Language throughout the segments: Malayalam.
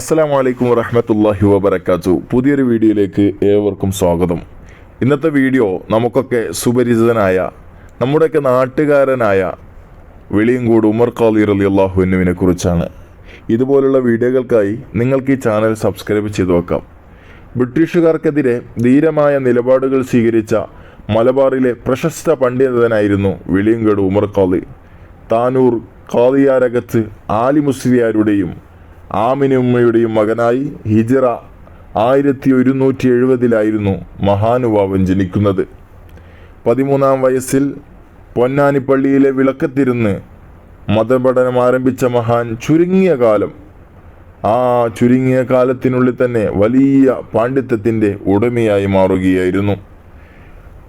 അസ്സലാമു അലൈക്കും വറഹമത്തല്ലാഹി വബർക്കാത്തു പുതിയൊരു വീഡിയോയിലേക്ക് ഏവർക്കും സ്വാഗതം. ഇന്നത്തെ വീഡിയോ നമുക്കൊക്കെ സുപരിചിതനായ നമ്മുടെയൊക്കെ നാട്ടുകാരനായ വെളിയങ്കോട് ഉമർ ഖാലി അലി അള്ളാഹുവിനുവിനെ കുറിച്ചാണ്. ഇതുപോലുള്ള വീഡിയോകൾക്കായി നിങ്ങൾക്ക് ഈ ചാനൽ സബ്സ്ക്രൈബ് ചെയ്തു വെക്കാം. ബ്രിട്ടീഷുകാർക്കെതിരെ ധീരമായ നിലപാടുകൾ സ്വീകരിച്ച മലബാറിലെ പ്രശസ്ത പണ്ഡിതനായിരുന്നു വെളിയങ്കോട് ഉമർ ഖാലി താനൂർ ഖാദിയാരകത്ത് ആലി മുസ്ലിയാരുടെയും ആമിനുമ്മയുടെയും മകനായി ഹിജറ ആയിരത്തി ഒരുന്നൂറ്റി എഴുപതിലായിരുന്നു മഹാനുഭാവൻ ജനിക്കുന്നത്. പതിമൂന്നാം വയസ്സിൽ പൊന്നാനിപ്പള്ളിയിലെ വിളക്കത്തിരുന്ന് മതപഠനം ആരംഭിച്ച മഹാൻ ചുരുങ്ങിയ കാലം. ആ ചുരുങ്ങിയ കാലത്തിനുള്ളിൽ തന്നെ വലിയ പാണ്ഡിത്യത്തിന്റെ ഉടമയായി മാറുകയായിരുന്നു.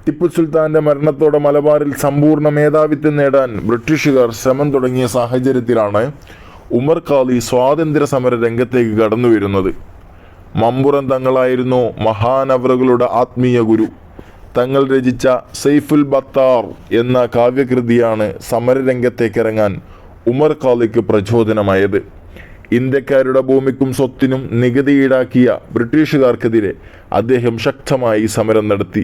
ടിപ്പു സുൽത്താന്റെ മരണത്തോടെ മലബാറിൽ സമ്പൂർണ മേധാവിത്വം നേടാൻ ബ്രിട്ടീഷുകാർ ശ്രമം തുടങ്ങിയ സാഹചര്യത്തിലാണ് ഉമർ ഖാലി സ്വാതന്ത്ര്യ സമര രംഗത്തേക്ക് കടന്നു വരുന്നത്. മമ്പുറം തങ്ങളായിരുന്നു മഹാനവറുകളുടെ ആത്മീയ ഗുരു. തങ്ങൾ രചിച്ച സെയ്ഫുൽ ബത്താർ എന്ന കാവ്യകൃതിയാണ് സമരരംഗത്തേക്ക് ഇറങ്ങാൻ ഉമർ ഖാലിക്ക് പ്രചോദനമായത്. ഇന്ത്യക്കാരുടെ ഭൂമിക്കും സ്വത്തിനും നികുതി ഈടാക്കിയ ബ്രിട്ടീഷുകാർക്കെതിരെ അദ്ദേഹം ശക്തമായി സമരം നടത്തി.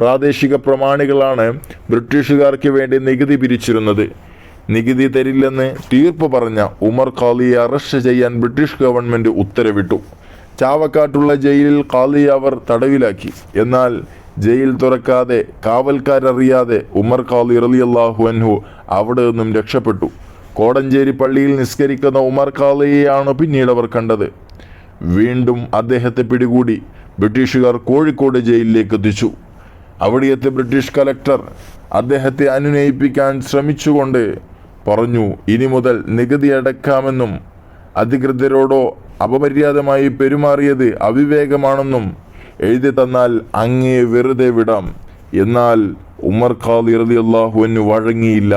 പ്രാദേശിക പ്രമാണികളാണ് ബ്രിട്ടീഷുകാർക്ക് വേണ്ടി നികുതി പിരിച്ചിരുന്നത്. നികുതി തരില്ലെന്ന് തീർപ്പ് പറഞ്ഞ ഉമർ ഖാലിയെ അറസ്റ്റ് ചെയ്യാൻ ബ്രിട്ടീഷ് ഗവൺമെന്റ് ഉത്തരവിട്ടു. ചാവക്കാട്ടുള്ള ജയിലിൽ ഖാലിയെ അവർ തടവിലാക്കി. എന്നാൽ ജയിൽ തുറക്കാതെ കാവൽക്കാരറിയാതെ ഉമർ ഖാലി റളിയല്ലാഹു അൻഹു അവിടെ നിന്നും രക്ഷപ്പെട്ടു. കോടഞ്ചേരി പള്ളിയിൽ നിസ്കരിക്കുന്ന ഉമർ ഖാലിയെയാണ് പിന്നീട് അവർ കണ്ടത്. വീണ്ടും അദ്ദേഹത്തെ പിടികൂടി ബ്രിട്ടീഷുകാർ കോഴിക്കോട് ജയിലിലേക്ക് എത്തിച്ചു. അവിടെയെത്തിയ ബ്രിട്ടീഷ് കലക്ടർ അദ്ദേഹത്തെ അനുനയിപ്പിക്കാൻ ശ്രമിച്ചുകൊണ്ട് പറഞ്ഞു ഇനി മുതൽ നികുതി അടക്കാമെന്നും അധികൃതരോടോ അപമര്യാദമായി പെരുമാറിയത് അവിവേകമാണെന്നും എഴുതി തന്നാൽ അങ്ങേ വെറുതെ വിടാം. എന്നാൽ ഉമർ ഖാലി റളിയല്ലാഹുവിന് വഴങ്ങിയില്ല.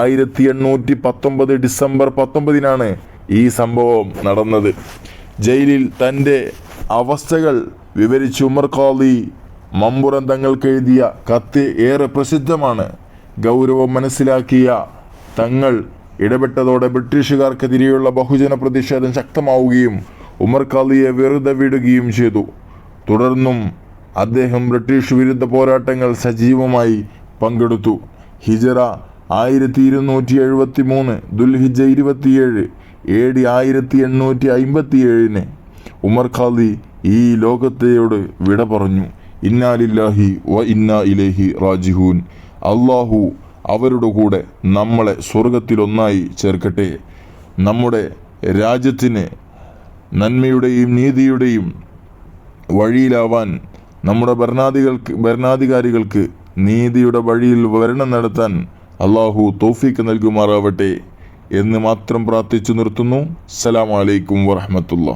ആയിരത്തി എണ്ണൂറ്റി പത്തൊമ്പത് ഡിസംബർ പത്തൊമ്പതിനാണ് ഈ സംഭവം നടന്നത്. ജയിലിൽ തന്റെ അവസ്ഥകൾ വിവരിച്ച് ഉമർ ഖാലി മമ്പുറം തങ്ങൾക്ക് എഴുതിയ കത്ത് ഏറെ പ്രസിദ്ധമാണ്. ഗൗരവം മനസ്സിലാക്കിയ തങ്ങൾ ഇടപെട്ടതോടെ ബ്രിട്ടീഷുകാർക്കെതിരെയുള്ള ബഹുജന പ്രതിഷേധം ശക്തമാവുകയും ഉമർ ഖാലിയെ വെറുതെ വിടുകയും ചെയ്തു. തുടർന്നും അദ്ദേഹം ബ്രിട്ടീഷ് വിരുദ്ധ പോരാട്ടങ്ങൾ സജീവമായി പങ്കെടുത്തു. ഹിജറ ആയിരത്തി ഇരുന്നൂറ്റി എഴുപത്തി മൂന്ന് ദുൽഹിജ ഇരുപത്തിയേഴ് എ ഡി ആയിരത്തി എണ്ണൂറ്റി അമ്പത്തി ഏഴിന് ഉമർ ഖാദി ഈ ലോകത്തെയോട് വിട പറഞ്ഞു. ഇന്നാലില്ലാഹി വ ഇന്നാ ഇലേഹി റാജിഹൂൻ അള്ളാഹു അവരുടെ കൂടെ നമ്മളെ സ്വർഗത്തിലൊന്നായി ചേർക്കട്ടെ. നമ്മുടെ രാജ്യത്തിന് നന്മയുടെയും നീതിയുടെയും വഴിയിലാവാൻ നമ്മുടെ ഭരണാധികൾക്ക് ഭരണാധികാരികൾക്ക് നീതിയുടെ വഴിയിൽ വരണം നടത്താൻ അള്ളാഹു തോഫിക്ക് നൽകുമാറാവട്ടെ എന്ന് മാത്രം പ്രാർത്ഥിച്ചു നിർത്തുന്നു. അസ്സലാമലൈക്കും വറഹമത്തുള്ള